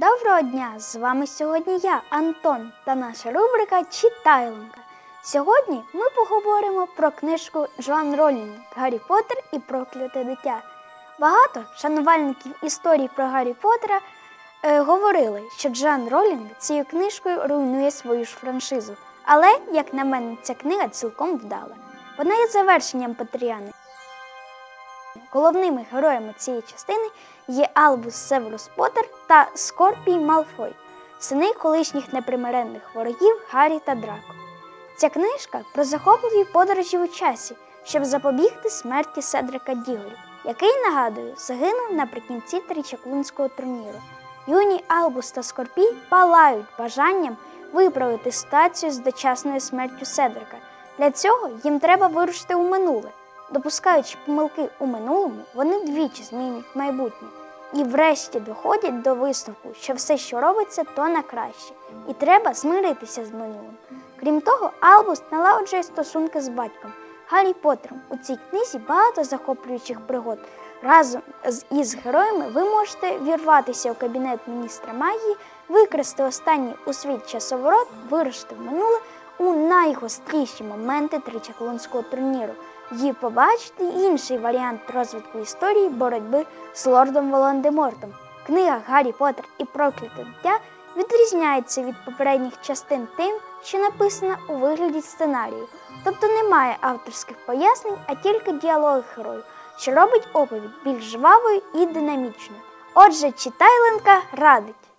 Доброго дня! З вами сьогодні я, Антон, та наша рубрика Читайлонка. Сьогодні ми поговоримо про книжку Джоан Ролінг Гаррі Поттер і прокляте дитя. Багато шанувальників історій про Гаррі Поттера е, говорили, що Джоан Ролінг цією книжкою руйнує свою ж франшизу. Але, як на мене, ця книга цілком вдала. Вона є завершенням Патріани. Головними героями цієї частини є Албус Северус Поттер та Скорпій Малфой, сини колишніх непримиренних ворогів Гаррі та Драко. Ця книжка про захопливі подорожі у часі, щоб запобігти смерті Седрика Дігорі, який, нагадую, загинув наприкінці тричаклунського турніру. Юні Албус та Скорпій палають бажанням виправити ситуацію з дочасною смертю Седрика. Для цього їм треба вирушити у минуле. Допускаючи помилки у минулому, вони двічі змінюють майбутнє і врешті доходять до висновку, що все, що робиться, то на краще, і треба змиритися з минулим. Крім того, Албус налагоджує стосунки з батьком Гаррі Поттером. У цій книзі багато захоплюючих пригод. Разом із героями ви можете вірватися у кабінет міністра магії, викрасти останній у світ часоворот, вирушити в минуле у найгостріші моменти тричаклунського турніру і побачити інший варіант розвитку історії боротьби з лордом Волан-де-Мортом. Книга Гаррі Поттер і прокляте дитя відрізняється від попередніх частин тим, що написана у вигляді сценарію, тобто немає авторських пояснень, а тільки діалоги героїв, що робить оповідь більш жвавою і динамічною. Отже, читайленка радить.